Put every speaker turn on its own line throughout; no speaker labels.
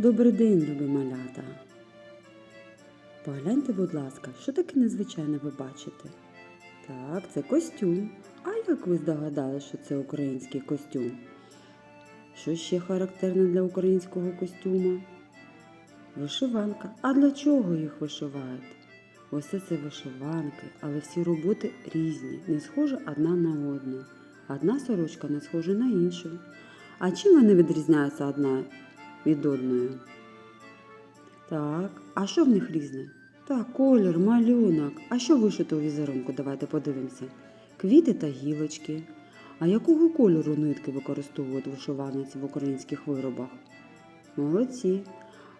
Добрий день, любі малята. Погляньте, будь ласка, що таке незвичайне ви бачите? Так, це костюм. А як ви здогадали, що це український костюм? Що ще характерне для українського костюма? Вишиванка. А для чого їх вишивають? Усе це вишиванки, але всі роботи різні, не схожі одна на одну. Одна сорочка не схожа на іншу. А чим вони відрізняються одна від одної? Так, а що в них різне? Так, колір, малюнок. А що вишито у візерунку? Давайте подивимося. Квіти та гілочки. А якого кольору нитки використовують вишиванці в українських виробах? Молодці.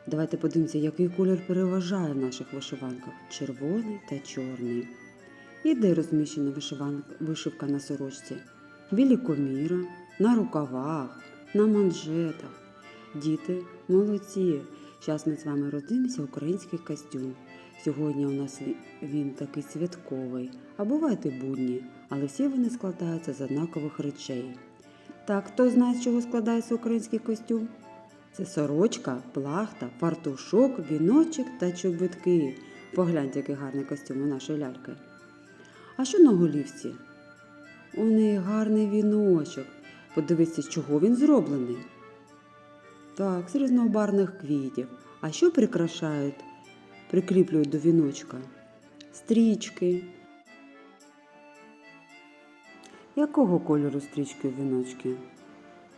Давайте подивимося, який колір переважає в наших вишиванках червоний та чорний. І де розміщена вишивка на сорочці? Білі коміра, на рукавах, на манжетах. Діти, молодці! Зараз ми з вами роздивимося український костюм. Сьогодні у нас він такий святковий, а бувають і будні, але всі вони складаються з однакових речей. Так, хто знає, з чого складається український костюм? Це сорочка, плахта, фартушок, віночок та чобітки. Погляньте, який гарний костюм у нашої ляльки. А що на голівці? У неї гарний віночок. Подивіться, з чого він зроблений. Так, з різнобарних квітів. А що прикрашають, прикріплюють до віночка? Стрічки. Якого кольору стрічки у віночки?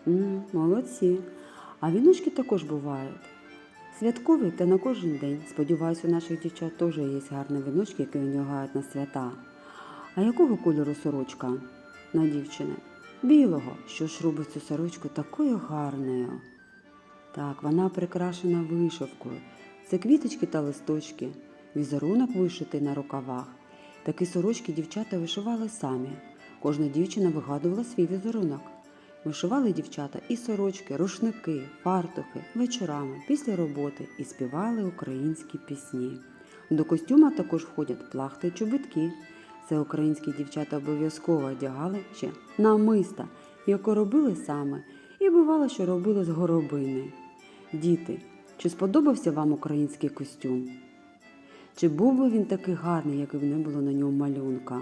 м молодці. А віночки також бувають. Святковий та на кожен день. Сподіваюся, у наших дівчат теж є гарні віночки, які одягають на свята. А якого кольору сорочка на дівчини? Білого. Що ж робить цю сорочку такою гарною? Так, вона прикрашена вишивкою. Це квіточки та листочки, візерунок вишитий на рукавах. Такі сорочки дівчата вишивали самі. Кожна дівчина вигадувала свій візерунок. Вишивали дівчата і сорочки, рушники, фартухи вечорами після роботи і співали українські пісні. До костюма також входять плахти й чобітки. Це українські дівчата обов'язково одягали ще намиста, яку робили саме, і бувало, що робили з горобини. Діти, чи сподобався вам український костюм? Чи був би він такий гарний, як і не було на ньому малюнка?